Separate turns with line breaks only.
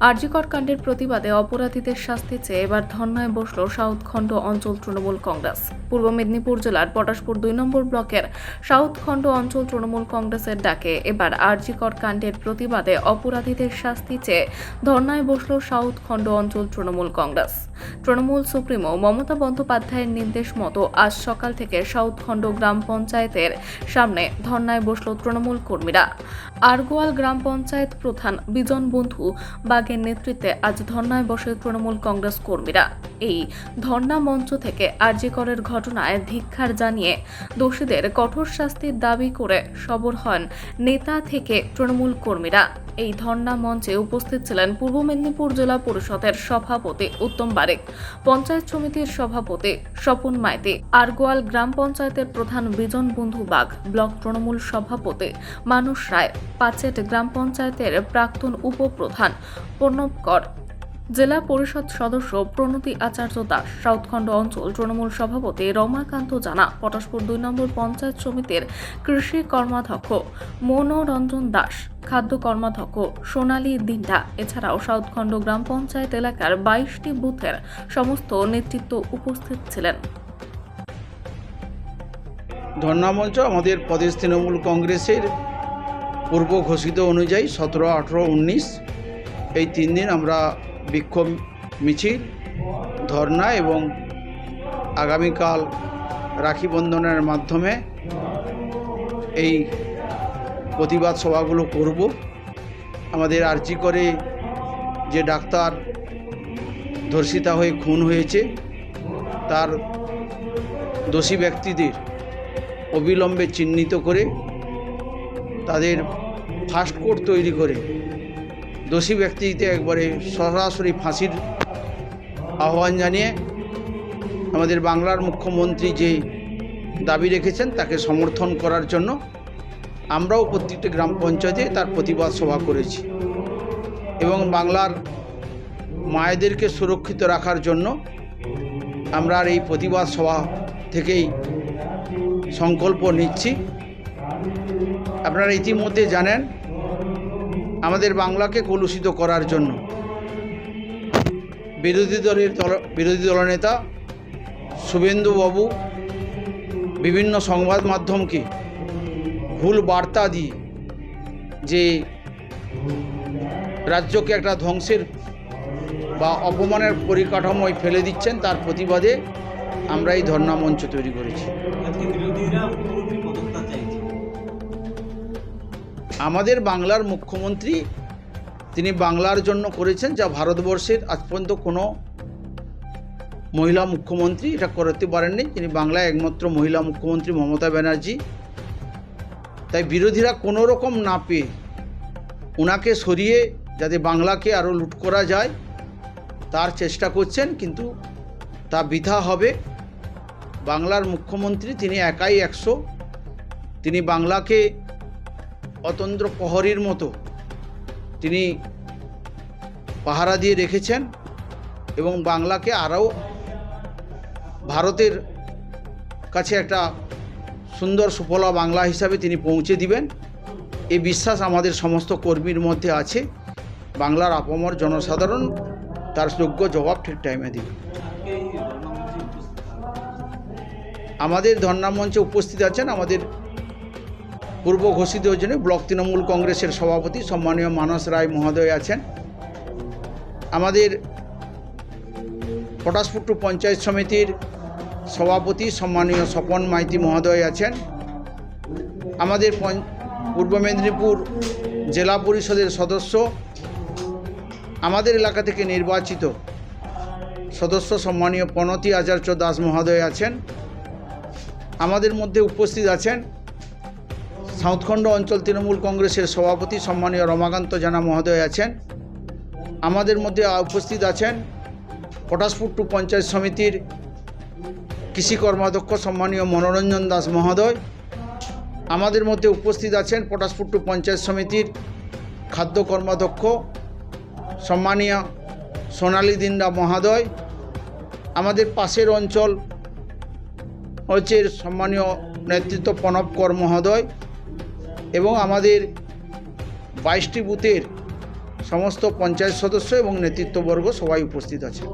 আরজিকর কাণ্ডের প্রতিবাদে অপরাধীদের শাস্তি চেয়ে এবার ধর্নায় বসল সাউথখণ্ড অঞ্চল তৃণমূল কংগ্রেস। পূর্ব মেদিনীপুর জেলার পটাশপুর দুই নম্বর ব্লকের সাউথখণ্ড অঞ্চল তৃণমূল কংগ্রেসের ডাকে এবার আরজিকর কাণ্ডের প্রতিবাদে অপরাধীদের শাস্তি চেয়ে ধর্নায় বসল সাউথখণ্ড অঞ্চল তৃণমূল কংগ্রেস। তৃণমূল সুপ্রিমো মমতা বন্দ্যোপাধ্যায়ের নির্দেশ মতো আজ সকাল থেকে সাউথখণ্ড গ্রাম পঞ্চায়েতের সামনে ধর্নায় বসল তৃণমূল কর্মীরা। আরগোয়াল গ্রাম পঞ্চায়েত প্রধান বিজন বন্ধু বাগের নেতৃত্বে আজ ধর্নায় বসে তৃণমূল কংগ্রেস কর্মীরা। এই ধর্না মঞ্চ থেকে আরজিকরের ঘটনায় ধিক্ষার জানিয়ে দোষীদের কঠোর শাস্তির দাবি করে সবর হন নেতা থেকে তৃণমূল কর্মীরা। এই ধর্না মঞ্চে উপস্থিত ছিলেন পূর্ব মেদিনীপুর জেলা পরিষদের সভাপতি উত্তম বারেক, পঞ্চায়েত সমিতির সভাপতি স্বপন মাইতি, আরগোয়াল গ্রাম পঞ্চায়েতের প্রধান বিজন বন্ধু বাঘ, ব্লক তৃণমূল সভাপতি মানুষ রায়, পাচেট গ্রাম পঞ্চায়েতের প্রাক্তন উপপ্রধান প্রণব কর জেলা পরিষদ সদস্য প্রণতি আচার্য দাস, সাউথখণ্ড অঞ্চল তৃণমূল সভাপতি রমাকান্ত জানা, পটাশপুর দুই নম্বর পঞ্চায়েত সমিতির কৃষি কর্মাধ্যক্ষ মনোরঞ্জন দাস, খাদ্য কর্মাধ্যক্ষ সোনালী দিন্ডা। এছাড়াও সাউথখণ্ড গ্রাম পঞ্চায়েত এলাকার বাইশটি বুথের সমস্ত নেতৃত্ব উপস্থিত ছিলেন।
ধর্নামঞ্চ আমাদের প্রদেশ তৃণমূল কংগ্রেসের পূর্ব ঘোষিত অনুযায়ী সতেরো, আঠেরো, উনিশ, এই তিন দিন আমরা বিক্ষোভ মিছিল ধর্না এবং আগামীকাল রাখি বন্ধনের মাধ্যমে এই প্রতিবাদ সভাগুলো করব। আমাদের আর্জি করে যে ডাক্তার ধর্ষিতা হয়ে খুন হয়েছে, তার দোষী ব্যক্তিদের অবিলম্বে চিহ্নিত করে তাদের ফাস্ট কোড তৈরি করে দোষী ব্যক্তিতে একবারে সরাসরি ফাঁসির আহ্বান জানিয়ে আমাদের বাংলার মুখ্যমন্ত্রী যে দাবি রেখেছেন তাকে সমর্থন করার জন্য আমরাও প্রত্যেকটি গ্রাম পঞ্চায়েতে তার প্রতিবাদ সভা করেছি। এবং বাংলার মায়েদেরকে সুরক্ষিত রাখার জন্য আমরা এই প্রতিবাদ সভা থেকেই সংকল্প নিচ্ছি। আপনারা ইতিমধ্যে জানেন আমাদের বাংলাকে কলুষিত করার জন্য। বিরোধী দলের দল, বিরোধী দলনেতা শুভেন্দুবাবু বিভিন্ন সংবাদ মাধ্যমকে ভুল বার্তা দিয়ে যে রাজ্যকে একটা ধ্বংসের বা অপমানের পরিকাঠামোয় ফেলে দিচ্ছেন, তার প্রতিবাদে আমরা এই ধর্ণা মঞ্চ তৈরি করেছি। আমাদের বাংলার মুখ্যমন্ত্রী, তিনি বাংলার জন্য করেছেন যা ভারতবর্ষের আজ পর্যন্ত কোনো মহিলা মুখ্যমন্ত্রী এটা করতে পারেননি। তিনি বাংলায় একমাত্র মহিলা মুখ্যমন্ত্রী মমতা ব্যানার্জি। তাই বিরোধীরা কোনো রকম না পেয়ে ওনাকে সরিয়ে যাতে বাংলাকে আরও লুট করা যায়, তার চেষ্টা করছেন, কিন্তু তা বৃথা হবে। বাংলার মুখ্যমন্ত্রী তিনি একাই একশো। তিনি বাংলাকে অতন্ত্র প্রহরীর মতো তিনি পাহারা দিয়ে রেখেছেন এবং বাংলাকে আরও ভারতের কাছে একটা সুন্দর সুফলা বাংলা হিসাবে তিনি পৌঁছে দিবেন। এই বিশ্বাস আমাদের সমস্ত কর্মীর মধ্যে আছে। বাংলার আপামর জনসাধারণ তার যোগ্য জবাব ঠিক টাইমে দিবে। আমাদের ধর্ণা মঞ্চে উপস্থিত আছেন আমাদের পূর্ব ঘোষিত জন্য ব্লক তৃণমূল কংগ্রেসের সভাপতি সম্মানীয় মানস রায় মহোদয় আছেন। আমাদের পটাশপুট্টু পঞ্চায়েত সমিতির সভাপতি সম্মানীয় স্বপন মাইতি মহোদয় আছেন। আমাদের পূর্ব মেদিনীপুর জেলা পরিষদের সদস্য, আমাদের এলাকা থেকে নির্বাচিত সদস্য সম্মানীয় প্রণতি আচার্য দাস মহোদয় আছেন। আমাদের মধ্যে উপস্থিত আছেন সাউথখণ্ড অঞ্চল তৃণমূল কংগ্রেসের সভাপতি সম্মানীয় রমাকান্ত জানা মহোদয় আছেন। আমাদের মধ্যে উপস্থিত আছেন পটাশপুট্টু পঞ্চায়েত সমিতির কৃষি কর্মাধ্যক্ষ সম্মানীয় মনোরঞ্জন দাস মহোদয়। আমাদের মধ্যে উপস্থিত আছেন পটাশপুট্টু পঞ্চায়েত সমিতির খাদ্য কর্মাধ্যক্ষ সম্মানীয় সোনালী দিন্দা মহোদয়। আমাদের পাশের অঞ্চল হচ্ছে সম্মানীয় নেতৃত্ব প্রণব কর মহোদয়। এবং আমাদের বাইশটি বুথের সমস্ত পঞ্চায়েত সদস্য এবং নেতৃত্ববর্গ সবাই উপস্থিত আছে।